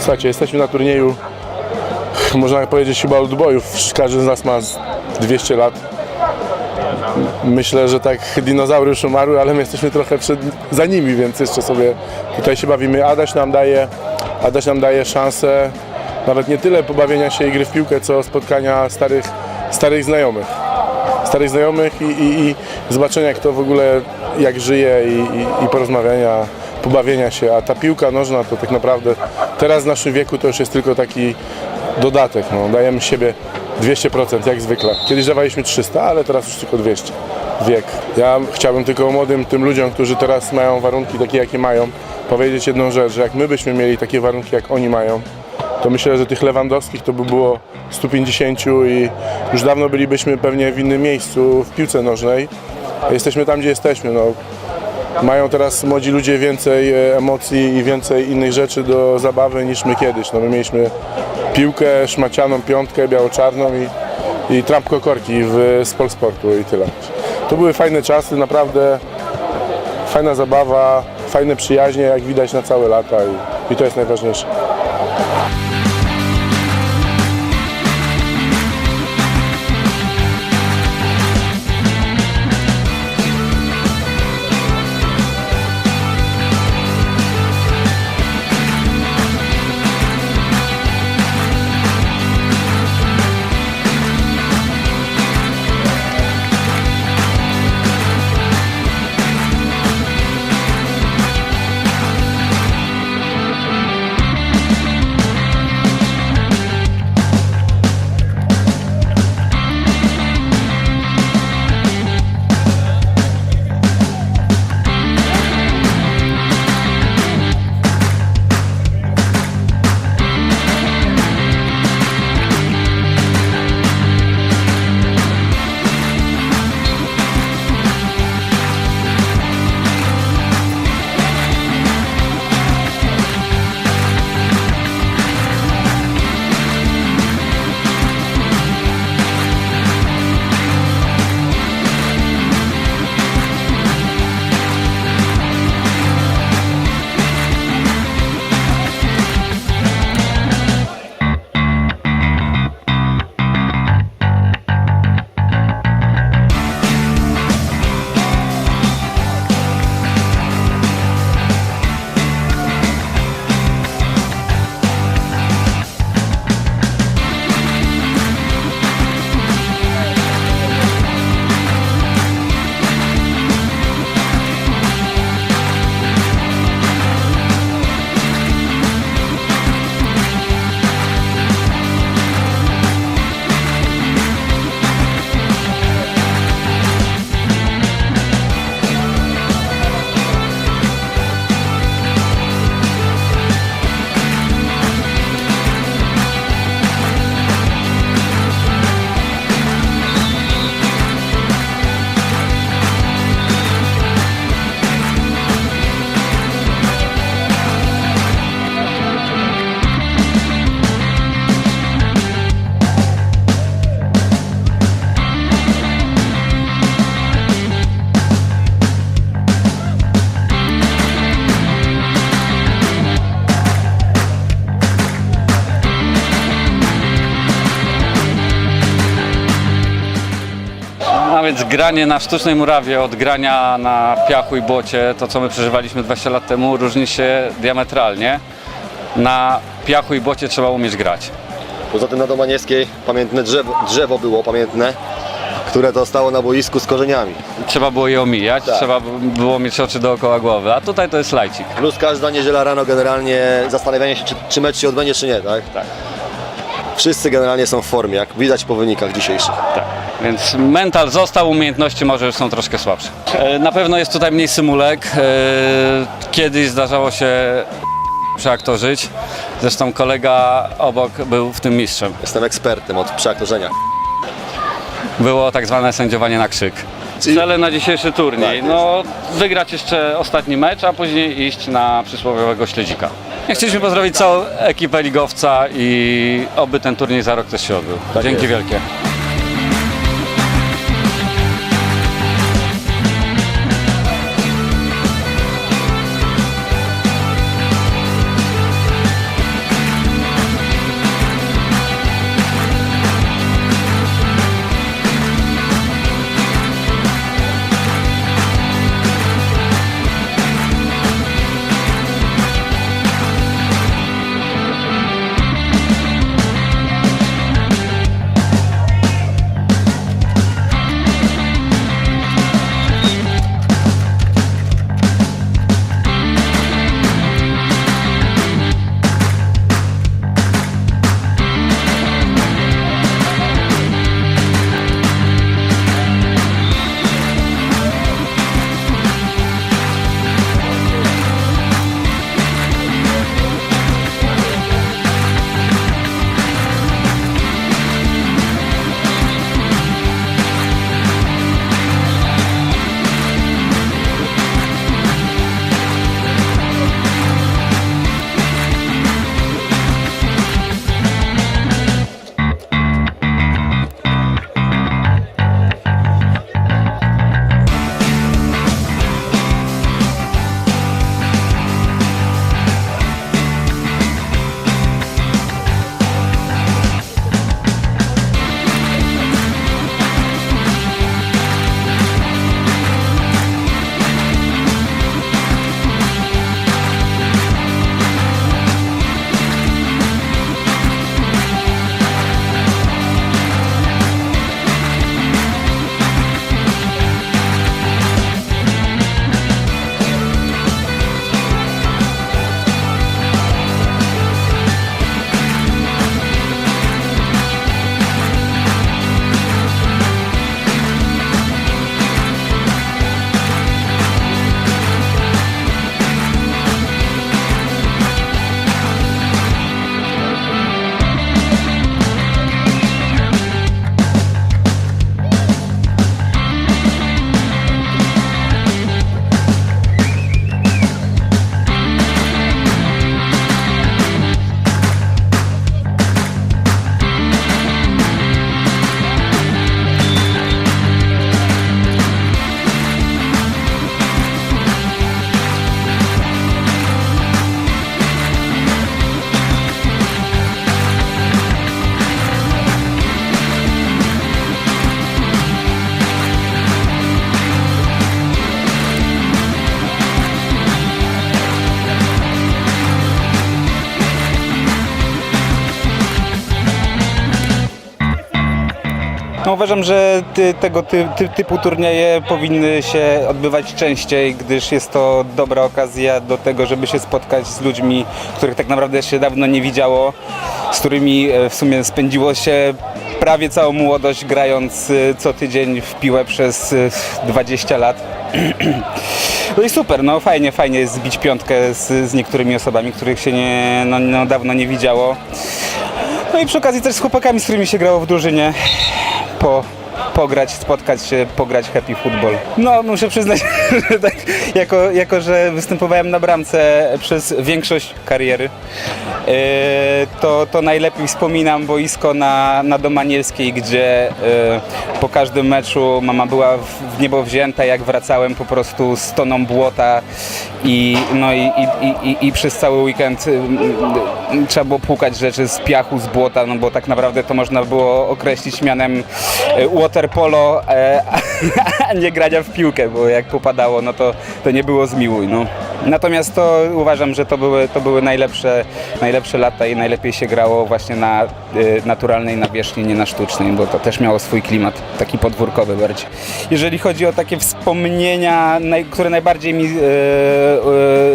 Słuchajcie, jesteśmy na turnieju, można powiedzieć chyba od bojów. Każdy z nas ma z 200 lat. Myślę, że tak dinozaury już umarły, ale my jesteśmy trochę przed, za nimi, więc jeszcze sobie tutaj się bawimy. Adaś nam daje, Adaś nam daje szansę nawet nie tyle pobawienia się i gry w piłkę, co spotkania starych, starych znajomych. Starych znajomych i, i, i zobaczenia kto w ogóle jak żyje i, i, i porozmawiania, pobawienia się. A ta piłka nożna to tak naprawdę teraz w naszym wieku to już jest tylko taki dodatek. No. Dajemy siebie 200% jak zwykle. Kiedyś dawaliśmy 300, ale teraz już tylko 200. Wiek. Ja chciałbym tylko młodym tym ludziom, którzy teraz mają warunki takie jakie mają, powiedzieć jedną rzecz, że jak my byśmy mieli takie warunki jak oni mają, to myślę, że tych Lewandowskich to by było 150 i już dawno bylibyśmy pewnie w innym miejscu w piłce nożnej. Jesteśmy tam, gdzie jesteśmy. No. Mają teraz młodzi ludzie więcej e, emocji i więcej innych rzeczy do zabawy niż my kiedyś. No, my mieliśmy piłkę, szmacianą piątkę, biało-czarną i, i trampko korki w, z Polsportu i tyle. To były fajne czasy, naprawdę fajna zabawa, fajne przyjaźnie, jak widać na całe lata i, i to jest najważniejsze. Więc granie na sztucznej murawie od grania na piachu i błocie, to co my przeżywaliśmy 20 lat temu, różni się diametralnie. Na piachu i błocie trzeba umieć grać. Poza tym na Domaniewskiej pamiętne drzewo, drzewo było pamiętne, które to stało na boisku z korzeniami. Trzeba było je omijać, Tak. trzeba było mieć oczy dookoła głowy, a tutaj to jest lajcik. Plus każda niedziela rano generalnie zastanawianie się, czy, czy mecz się odbędzie, czy nie, tak? Tak. Wszyscy generalnie są w formie, jak widać po wynikach dzisiejszych. Tak. Więc mental został, umiejętności może już są troszkę słabsze. E, Na pewno jest tutaj mniej symulek. E, Kiedyś zdarzało się przeaktorzyć. Zresztą kolega obok był w tym mistrzem. Jestem ekspertem od przeaktorzenia. Było tak zwane sędziowanie na krzyk. Cele na dzisiejszy turniej. Tak No, wygrać jeszcze ostatni mecz, a później iść na przysłowiowego śledzika. Chcieliśmy pozdrowić całą ekipę ligowca i oby ten turniej za rok też się odbył. Tak Dzięki jest. wielkie. Uważam, że ty, tego ty, ty, typu turnieje powinny się odbywać częściej, gdyż jest to dobra okazja do tego, żeby się spotkać z ludźmi, których tak naprawdę się dawno nie widziało, z którymi e, w sumie spędziło się prawie całą młodość grając e, co tydzień w piłę przez e, 20 lat. No i super, no fajnie, fajnie jest zbić piątkę z, z niektórymi osobami, których się nie, no, no, dawno nie widziało. No i przy okazji też z chłopakami, z którymi się grało w drużynie, po, pograć, spotkać się, pograć happy football. No muszę przyznać, że tak, jako, jako że występowałem na bramce przez większość kariery, e, to, to najlepiej wspominam boisko na, na Domanielskiej, gdzie e, po każdym meczu mama była w, niebo wzięta, jak wracałem po prostu z toną błota i, no i, i, i, i, przez cały weekend trzeba było płukać rzeczy z piachu, z błota, no bo tak naprawdę to można było określić mianem y, water polo, e, a nie grania w piłkę, bo jak popadało, no to, to nie było zmiłuj, no. Natomiast to uważam, że to były, to były najlepsze, najlepsze lata i najlepiej się grało właśnie na y, naturalnej nawierzchni, nie na sztucznej, bo to też miało swój klimat, taki podwórkowy bardziej. Jeżeli chodzi o takie wspomnienia, naj, które najbardziej mi y,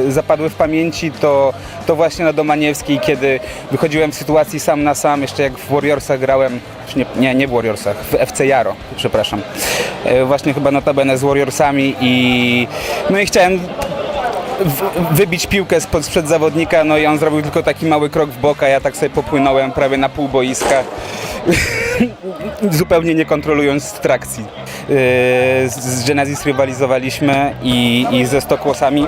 y, zapadły w pamięci, to, to właśnie na Domaniewskiej, kiedy wychodziłem w sytuacji sam na sam, jeszcze jak w Warriorsach grałem, nie, nie w Warriorsach, w FC Jaro, przepraszam. E, Właśnie chyba notabene z Warriorsami i no i chciałem wybić piłkę spod, sprzed zawodnika, no i on zrobił tylko taki mały krok w bok, a ja tak sobie popłynąłem prawie na pół boiska, zupełnie nie kontrolując trakcji. Yy, Z, Genesis rywalizowaliśmy i, i ze Stokłosami.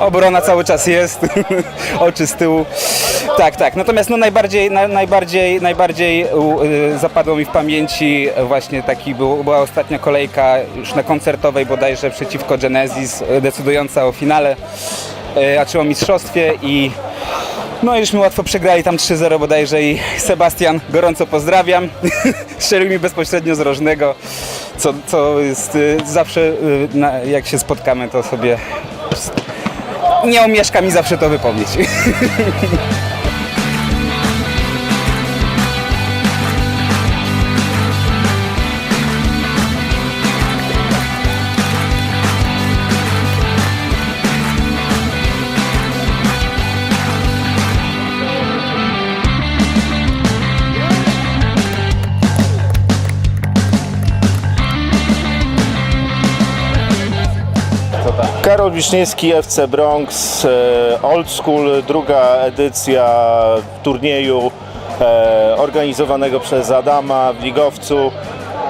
Obrona cały czas jest, oczy z tyłu. Tak, tak. Natomiast no najbardziej, na, najbardziej, najbardziej y, zapadło mi w pamięci właśnie taki był, była ostatnia kolejka już na koncertowej bodajże przeciwko Genesis, y, decydująca o finale, y, a czy o mistrzostwie i no i łatwo przegrali tam 3-0 bodajże i Sebastian, gorąco pozdrawiam, strzelił mi bezpośrednio z rożnego, co, co jest y, zawsze y, na, jak się spotkamy to sobie nie omieszka mi zawsze to wypomnieć. Karol Wiszniewski, FC Bronx, e, Old School, druga edycja turnieju e, organizowanego przez Adama w Ligowcu.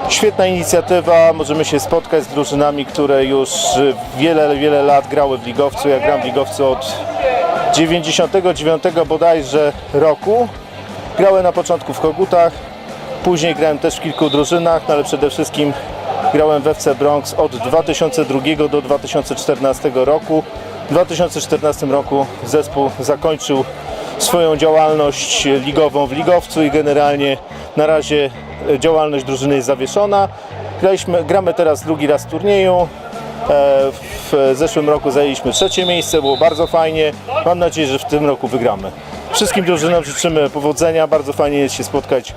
Świetna inicjatywa, możemy się spotkać z drużynami, które już wiele, wiele lat grały w Ligowcu. Ja gram w Ligowcu od 99 bodajże roku. Grałem na początku w Kogutach, później grałem też w kilku drużynach, no ale przede wszystkim grałem w FC Bronx od 2002 do 2014 roku. W 2014 roku zespół zakończył swoją działalność ligową w Ligowcu i generalnie na razie e, działalność drużyny jest zawieszona. Graliśmy, gramy teraz drugi raz w turnieju. E, W zeszłym roku zajęliśmy trzecie miejsce, było bardzo fajnie. Mam nadzieję, że w tym roku wygramy. Wszystkim drużynom życzymy powodzenia. Bardzo fajnie jest się spotkać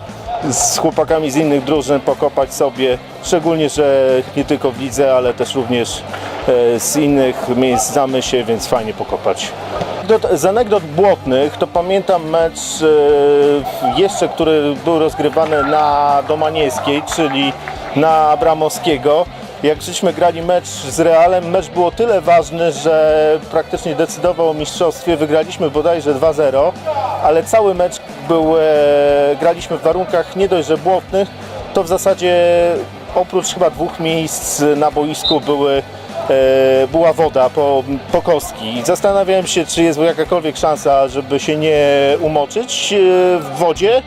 z chłopakami z innych drużyn, pokopać sobie. Szczególnie, że nie tylko w lidze, ale też również e, z innych miejsc znamy się, więc fajnie pokopać. Z anegdot błotnych to pamiętam mecz e, jeszcze, który był rozgrywany na Domaniewskiej, czyli na Abramowskiego. Jak żeśmy grali mecz z Realem, mecz był o tyle ważny, że praktycznie decydował o mistrzostwie. Wygraliśmy bodajże 2-0, ale cały mecz był, e, graliśmy w warunkach nie dość, że błotnych, to w zasadzie oprócz chyba dwóch miejsc na boisku były e, była woda po, po kostki. Zastanawiałem się, czy jest jakakolwiek szansa, żeby się nie umoczyć e, w wodzie,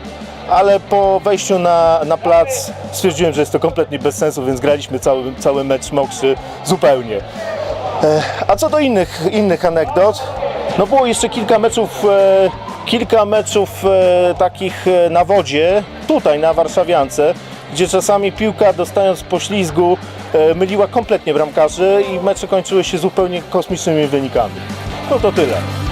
ale po wejściu na, na plac stwierdziłem, że jest to kompletnie bez sensu, więc graliśmy cały, cały mecz mokrzy zupełnie. E, A co do innych, innych anegdot, no było jeszcze kilka meczów, e, kilka meczów e, takich na wodzie, tutaj na Warszawiance, gdzie czasami piłka dostając poślizgu myliła kompletnie bramkarzy i mecze kończyły się zupełnie kosmicznymi wynikami. No to tyle.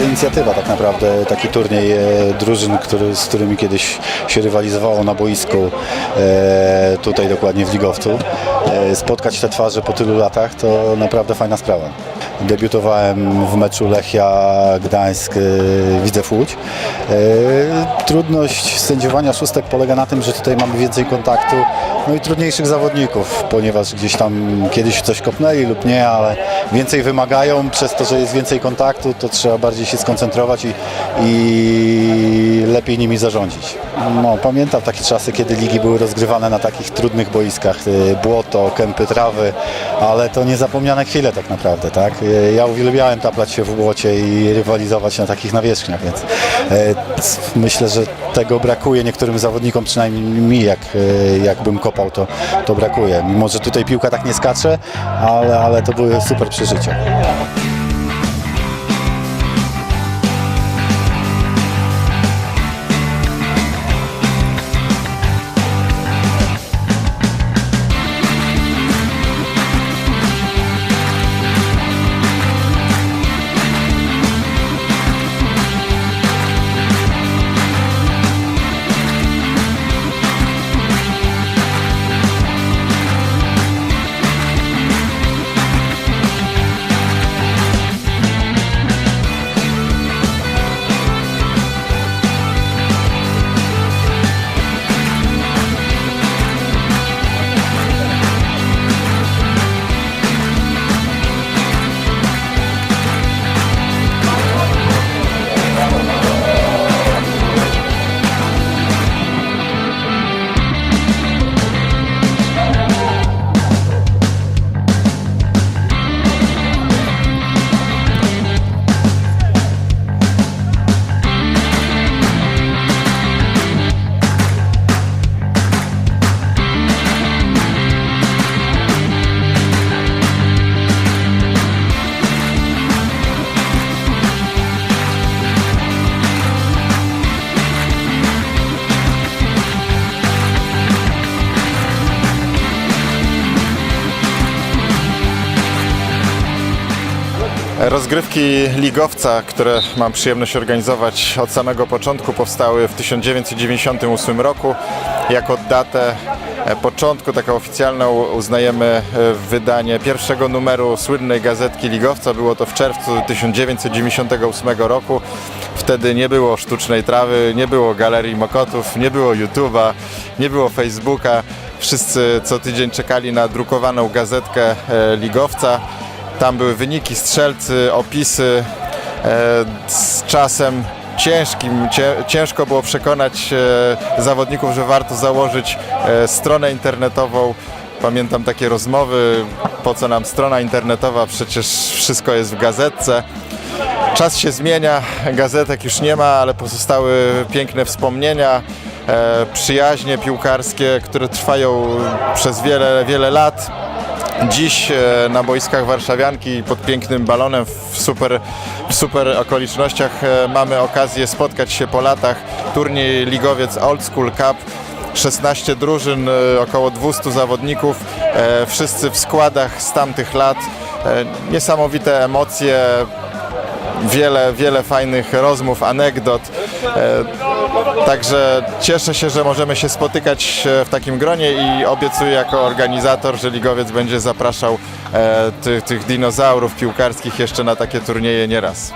Inicjatywa tak naprawdę, taki turniej e, drużyn, który, z którymi kiedyś się rywalizowało na boisku, e, tutaj dokładnie w Ligowcu. E, spotkać te twarze po tylu latach to naprawdę fajna sprawa. Debiutowałem w meczu Lechia Gdańsk, e, Widzew Łódź. E, trudność sędziowania szóstek polega na tym, że tutaj mamy więcej kontaktu, no i trudniejszych zawodników, ponieważ gdzieś tam kiedyś coś kopnęli lub nie, ale więcej wymagają, przez to, że jest więcej kontaktu, to trzeba bardziej się skoncentrować i, i lepiej nimi zarządzić. No, pamiętam takie czasy, kiedy ligi były rozgrywane na takich trudnych boiskach, y, błoto, kępy trawy, ale to niezapomniane chwile tak naprawdę, tak? Y, Ja uwielbiałem taplać się w błocie i rywalizować na takich nawierzchniach, więc c- myślę, że tego brakuje niektórym zawodnikom, przynajmniej mi, jak, jakbym kopał, to, to brakuje. Mimo, że tutaj piłka tak nie skacze, ale, ale to były super przeżycia. Rozgrywki ligowca, które mam przyjemność organizować od samego początku, powstały w 1998 roku. Jako datę e, początku, taką oficjalną, uznajemy e, wydanie pierwszego numeru słynnej gazetki ligowca. Było to w czerwcu 1998 roku. Wtedy nie było sztucznej trawy, nie było galerii mokotów, nie było YouTube'a, nie było Facebooka. Wszyscy co tydzień czekali na drukowaną gazetkę e, ligowca. Tam były wyniki, strzelcy, opisy. E, Z czasem ciężkim, ciężko było przekonać e, zawodników, że warto założyć e, stronę internetową. Pamiętam takie rozmowy, po co nam strona internetowa, przecież wszystko jest w gazetce. Czas się zmienia, gazetek już nie ma, ale pozostały piękne wspomnienia, przyjaźnie piłkarskie, które trwają przez wiele, wiele lat. Dziś e, na boiskach Warszawianki pod pięknym balonem w super, w super okolicznościach e, mamy okazję spotkać się po latach. Turniej ligowiec Old School Cup. 16 drużyn, e, około 200 zawodników, wszyscy w składach z tamtych lat. Niesamowite emocje, wiele, wiele fajnych rozmów, anegdot. Także cieszę się, że możemy się spotykać e, w takim gronie i obiecuję jako organizator, że Ligowiec będzie zapraszał e, tych, tych dinozaurów piłkarskich jeszcze na takie turnieje nieraz.